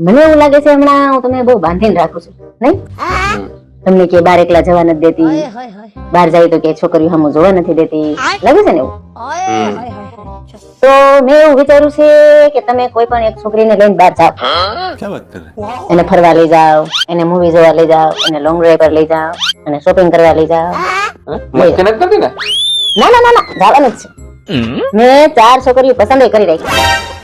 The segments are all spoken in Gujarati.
મને એવું લાગે છે હમણાં હું તમે બહુ બાંધીને રાખું છું. નહીં? તમને કે બાર એકલા જવા નથી દેતી. બાર જાય તો કે છોકરીઓ હમ જોવા નથી દેતી. લાગે છે ને એવું? તો મેં એવું વિચાર્યું છે કે તમે કોઈ પણ એક છોકરીને લઈને બહાર જાઓ. એને ફરવા લઈ જાઓ એને મૂવી જોવા લઈ જાઓ એને લોંગ ડ્રાઈવ પર લઈ જાઓ અને શોપિંગ કરવા લઈ જાઓ. ના? ના ના ના જવાનું જ છે. મેં ચાર છોકરીઓ પસંદ કરી રાખી.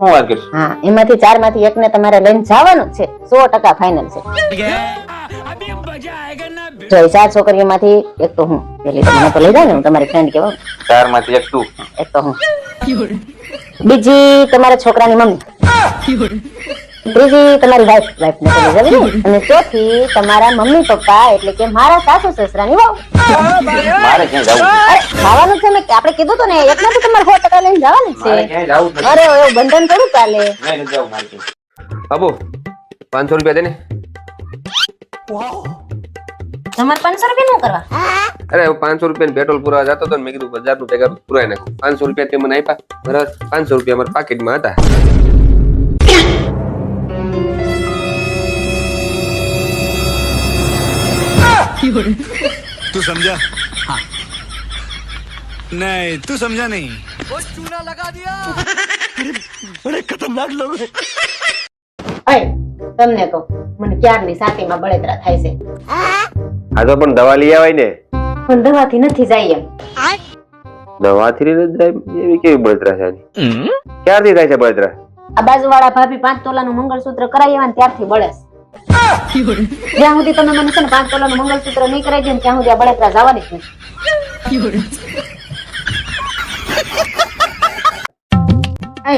હું વાત કરીશ? હા એમાંથી ચારમાંથી એકને તમારે લઈને જવાનું છે. સો ટકા ફાઇનલ છે. જો એ ચાર છોકરીઓમાંથી એક તો હું. પેલી તો મને તો લઈ જાય ને હું તમારી ફ્રેન્ડ કેવા ચારમાંથી એક તું. એક તો હું. બીજી તમારા છોકરાની મમ્મી. ત્રીજી તમારી વાઈફ વાઈફ ને તો લઈ જવી ને. અને ચોથી તમારા મમ્મી પપ્પા એટલે કે મારા સાસુ સસરાની વહુ. મારે ક્યાંય જવું અરે ખાવાનું છે મેં આપણે કીધું તો ને એકને તો તમારે સો ટકા લઈને જવાનું જ મારે છે ક્યાંય જવું જ નથી. અરે એવું બંધન થોડું ચાલે નહીં, નથી જવું મારે ક્યાંય. બાબુ પાંચસો રૂપિયા દે ને. તમારે પાંચસો રૂપિયા નું કરવા? અરે હું પાંચસો રૂપિયા પેટ્રોલ પુરવા જતો હતો ને મેં કીધું હજારનું ભેગા પુરાય નાખું. પાંચસો રૂપિયા તે મને આપ્યા. બરાબર પાંચસો રૂપિયા મારા પાકીટમાં હતા. तू समझा हाँ नहीं तू समझा नहीं बड़े खतरनाक लोग हैं અય તમને કહું મને ક્યારની સાતીમાં બળેતરા થાય છે આ તો પણ દવા લઈ આવાય ને પણ દવાથી નથી જાય એમ દવાથી નથી જાય એવી કેવી બળતરા છે આની? ક્યારથી થાય છે બળતરા આ બાજુવાળા ભાભી પાંચ તોલાનું મંગળસૂત્ર કરાવી આવ્યા ને ત્યારથી બળે છે. જ્યાં સુધી તમે મને છે ને પાંચ તોલાનું મંગલસૂત્ર નહીં કરાવી દે ત્યાં સુધી આ બળતરા જવાની છે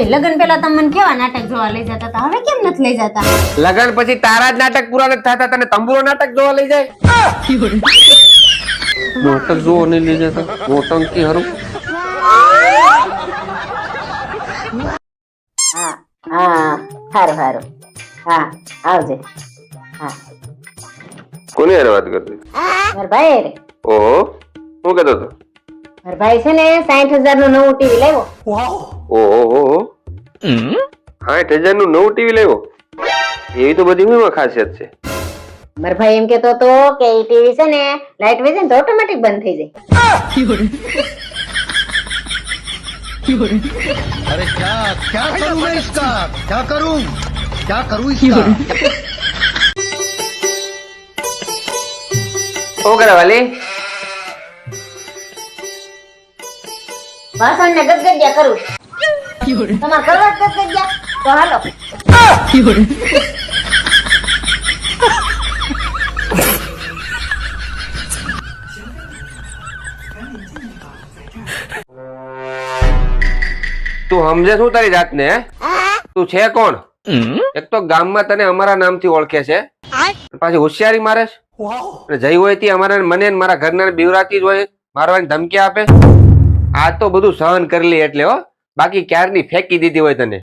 લગન પેલા તમે મને કેવા નાટક જોવા લઈ જતા હતા? હવે કેમ નથી લઈ જતા? લગન પછી તારા જ નાટક પૂરા નથી થતા તને તંબુરો નાટક જોવા લઈ જાય? નાટક જોવો નહીં લઈ જતા. નોટંકી હરું. હા હા સારું હારું. હા આવજે. કોની હારે વાત કરતી મારા ભાઈ રે ઓહો હું કહેતો હતો મારા ભાઈ છે ને સાઠ હજાર નું નવું ટીવી લાવ્યો ઓહો હો હો સાઠ હજાર નું નવું ટીવી લેવો એવી તો બધી એમાં ખાસિયત છે મારા ભાઈ એમ કેતો હતો કે એ ટીવી છે ને લાઈટ વહી જાય ને તો ઓટોમેટિક બંધ થઈ જાય अरे क्या क्या करूं मैं इसका क्या करूं क्या करूं इसका શું કરે વાલી વાસણ ને ગદગદિયા કરું તમારે કરવા ગદગદિયા તો હાલો તું સમજે શું તારી જાતને ને તું છે કોણ? એક તો ગામમાં તને અમારા નામથી ઓળખે છે. પાછી હોશિયારી મારે છે? જઈ હોય તે અમારા મને ને મારા ઘરના બીવરાતી જ હોય મારવાની ધમકી આપે. આ તો બધું સહન કરી લે એટલે હો. બાકી ક્યારની ફેંકી દીધી હોય તને?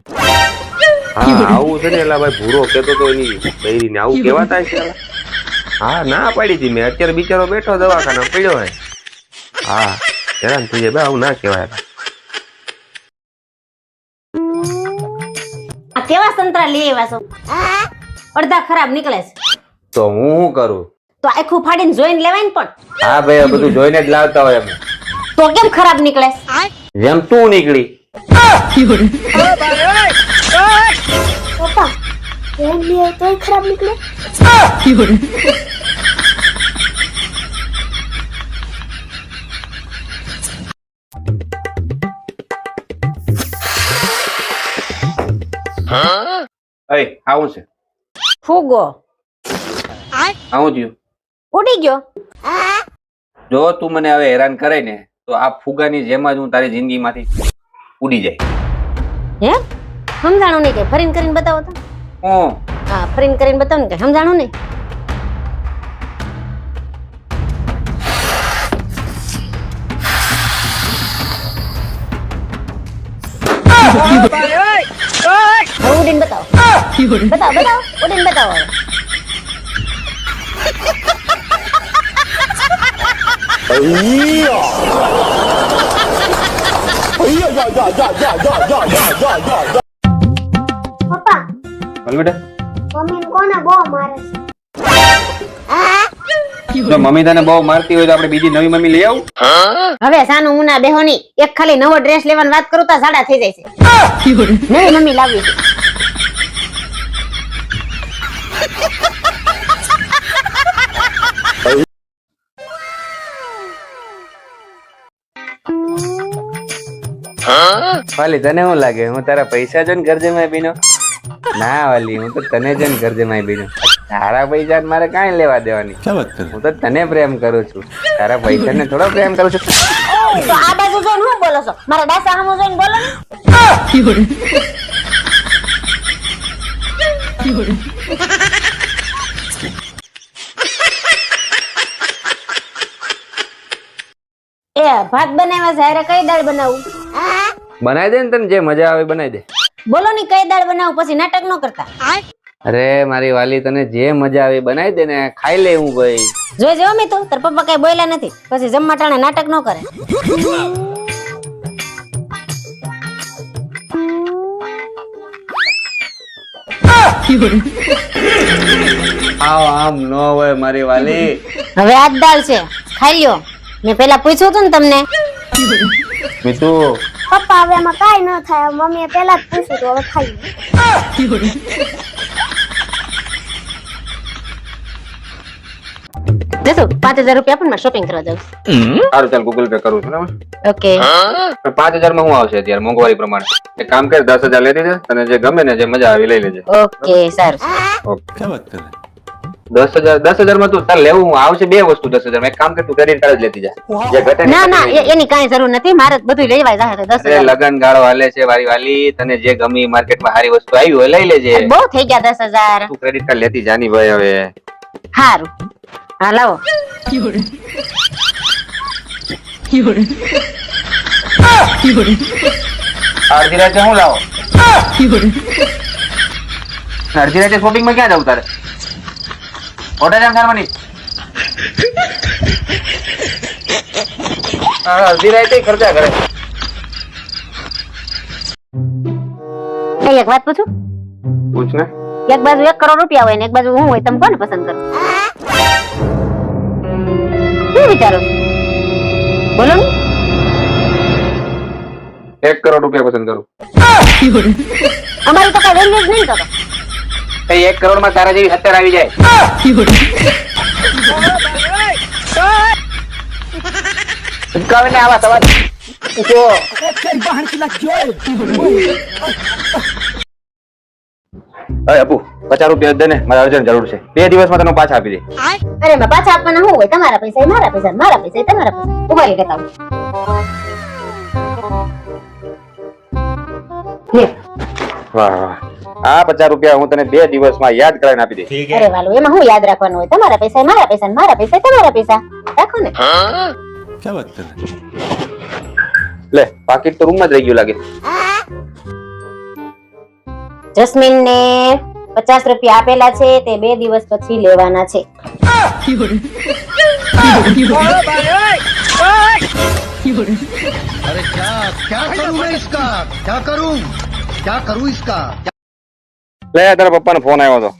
હા આવું છે ને એલા ભાઈ ભૂરો કેતો તો એની બૈરીને. આવું કેવાતા છે હા ના પાડી હતી મેં. અત્યારે બિચારો બેઠો દવાખાના પડ્યો હોય હા હેરાન થઈ જાય. આવું ના કહેવાય કેવા સંતરા લઈ આવ્યા છો? અડધા ખરાબ નીકળે છે. તો હું શું કરું? તો આખું ફાડીને જોઈને લેવાય ને પણ. હા ભાઈ આ બધું જોઈને જ લાવતા હોય અમે તો કેમ ખરાબ નીકળે? જેમ તું નીકળી. પપ્પા એમ લે તોય ખરાબ નીકળે? અય આવું છે. ફૂગો આવું થયું. ઉડી ગયો. જો તું મને હવે હેરાન કરે ને તો આ ફુગાની જેમ જ હું તારી જિંદગીમાંથી ઉડી જાય. હે સમજાણું નહીં કે ફરીન કરીને બતાવો તો. હું? હા ફરીન કરીને બતાવો ને કે સમજાણું નહીં? ઉડીને બતાવો. બતાવો બતાવો ઉડીને બતાવો હવે. બોલ બેટા મમ્મી કોને બહુ મારે છે જો મમ્મી તને બહુ મારતી હોય તો આપણે બીજી નવી મમ્મી લઈ આવું હવે સાનુ ઉના બેહો ની એક ખાલી નવો ડ્રેસ લેવાની વાત કરું તો સાડા થઈ જાય છે નવી મમ્મી લાવી છે વાલી તને શું લાગે? હું તારા પૈસા જોઈને કરજે માય બીનો ના વાલી હું તો તને જોઈને કરજે માં બીનો તારા પૈસા મારે કાંઈ લેવા દેવાની. હું તો તને પ્રેમ કરું છું. તારા પૈસા ને થોડો પ્રેમ કરું છું. તો આ બાજુ જોઈને હું બોલો છો? મારા ડાસા હમો જોઈને બોલો ભાત બનાવ્યા છે કઈ દાળ બનાવું? બનાવી દે ને તને જે મજા આવે બનાવી દે. બોલો ની કઈ દાળ બનાવું? પછી નાટક ન કરતા. અરે મારી વાલી તને જે મજા આવે બનાવી દે ને ખાઈ લે હું ભાઈ. જોઈ જો મે તો તાર પપ્પા કઈ બોલ્યા નથી. પછી જમવા ટાણે નાટક ન કરે. આવ આમ ન હોય મારી વાલી. હવે આ દાળ છે. ખાઈ લ્યો. મેં પેલા પૂછ્યું હતું ને તમને. મીતુ પપ્પા હવે એમાં કાંઈ ન થાય. મમ્મીએ પહેલા જ પૂછ્યું હવે ખાઈ દેસો પાંચ હજાર રૂપિયા પણ શોપિંગ કરવા જાવ સારું ચાલ ગૂગલ પે કરું છું ઓકે. પાંચ હજારમાં શું આવશે અત્યારે? મોંઘવારી પ્રમાણે. એક કામ કર દસ હજાર લઈ દે અને જે ગમે ને જે મજા આવી લઈ લેજે. ઓકે સારું ઓકે. દસ હજાર દસ હજારમાં તું તાર લેવું આવશે બે વસ્તુ દસ હજાર એક કામ કે તું કરીને તારે જ લેતી જા. જે ઘટે ના ના એની કાંઈ જરૂર નથી. મારે બધું લેવાય જાય દસ હજાર. લગન ગાળો હાલે છે વારી વાલી. તને જે ગમી માર્કેટમાં સારી વસ્તુ આવી હોય લઈ લેજે. બહુ થઈ ગયા દસ હજાર. તું ક્રેડિટ કાર્ડ લેતી જાની ભાઈ હવે. સારું હા લાવો. અડધી રાતે હું લાવો? અડધી રાતે શોપિંગમાં ક્યાં જવું તારે? હોટેલ જામ કરવાની હા, અડધી રાતે ખર્ચા કરે એક વાત પૂછું પૂછ ને એક બાજુ એક કરોડ રૂપિયા હોય ને એક બાજુ હું હોય તમે કોને પસંદ કરો શું વિચારો? બોલો એક કરોડ રૂપિયા પસંદ કરું અમારું તો કઈ વેલ્યુ જ નહીં તો તો. એક કરોડમાં તારા જેવી હત્યાર આવી જાય. ઉચકાવે ને આવા સવાલ. અરે અપુ પચાસ રૂપિયા દે ને મારે અર્જન્ટ જરૂર છે. બે દિવસમાં તને પાછા આપી દે અરે પાછા આપવાના શું હોય? તમારા પૈસા મારા પૈસા મારા પૈસા તમારા પૈસા. વાહ વાહ. આ પચાસ રૂપિયા હું તને બે દિવસમાં યાદ કરાવીને આપી દઈશ. અરે વાલો એમાં હું યાદ રાખવાનું હોય? તમારા પૈસા મારા પૈસા મારા પૈસા તમારા પૈસા. રાખો ને. લે પાકીટ તો રૂમમાં જ રહી ગયું લાગે. જસ્મીન ને પચાસ રૂપિયા આપેલા છે તે બે દિવસ પછી લેવાના છે. અરે ક્યા ક્યા કરું મેં ઇસકા? ક્યા કરું? ક્યા કરું ઇસકા? લે તારા પપ્પાનો ફોન આવ્યો હતો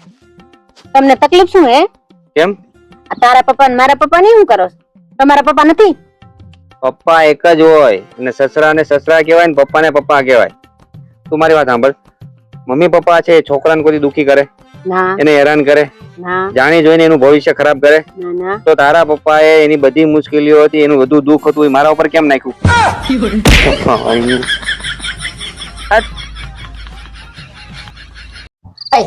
તમને તકલીફ શું હે? કેમ? આ તારા પપ્પા ને મારા પપ્પા ને શું કરો? તમારા પપ્પા નથી? પપ્પા એક જ હોય અને સસરા ને સસરા કહેવાય ને પપ્પા ને પપ્પા કહેવાય. તું મારી વાત સાંભળ. મમ્મી પપ્પા છે છોકરા છોકરાને કોઈ દુખી કરે એને હેરાન કરે જાણી જોઈને એનું ભવિષ્ય ખરાબ કરે. ના ના. તો તારા પપ્પાએ એની બધી મુશ્કેલીઓ હતી એનું બધું દુઃખ હતું એ મારા ઉપર કેમ નાખ્યું એ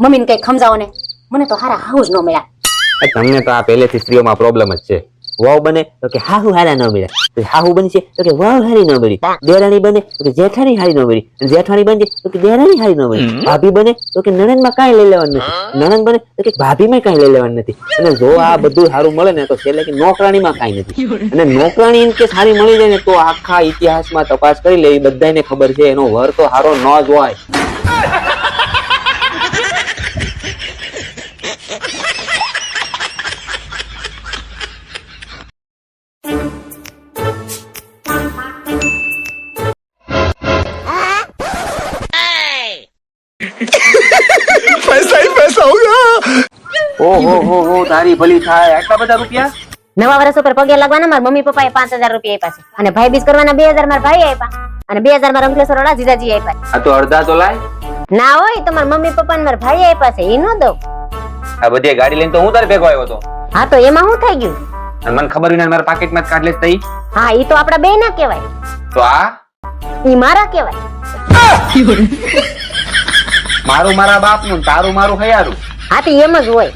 મમ્મીને કઈ સમજાવો ને મને તો હારા હાઉ જ ન મળ્યા. તમને તો આ પહેલેથી સ્ત્રીઓમાં પ્રોબ્લેમ જ છે. વાવ બને તો કે હાહુ હારા ન મળ્યા. તો હાહુ બનશે તો કે વાવ હારી ન મળી. દેરાણી બને તો કે જેઠાણી હારી ન મળી. જેઠાણી બનશે તો કે દેરાણી હારી ન મળી. ભાભી બને તો કે નણંદમાં કાંઈ લઈ લેવાનું નથી. નણંદ બને તો કે ભાભીમાં કાંઈ લઈ લેવાનું નથી. અને જો આ બધું સારું મળે ને તો છેલ્લે કે નોકરાણી માં કાંઈ નથી. અને નોકરાણી ઇન કે સારી મળી જાય ને તો આખા ઇતિહાસમાં તપાસ કરી લેવી બધાને ખબર છે એનો વર તો સારો ન જ હોય. પૈસા પૈસા ઓહો હો હો તારી ભલી થાય. આટલા બધા રૂપિયા? નવા વર્ષ ઉપર પગે લાગવાના મારા મમ્મી પપ્પાએ પાંચ હજાર રૂપિયા આપ્યા છે. અને ભાઈ બીજ કરવાના બે હજાર મારા ભાઈ આપ્યા. અને બે હજાર મારા અંકલેશ્વર વાળા જીજાજી આપ્યા આ તો અડધા તો લાય. ના હોય તો મારા મમ્મી પપ્પા મારા ભાઈ આપ્યા છે. ઈ નો દો આ બધી ગાડી લઈને તો હું તારે ભેગો આવ્યો તો હા તો એમાં હું થઈ ગયું? મને ખબર વિના મારા પાકેટમાં જ કાઢ લે તઈ. હા ઈ તો આપડા બે ના કહેવાય. તો આ? ઈ મારા કહેવાય. મારું મારા બાપનું તારું મારું હયારું. હા તો એમ જ હોય.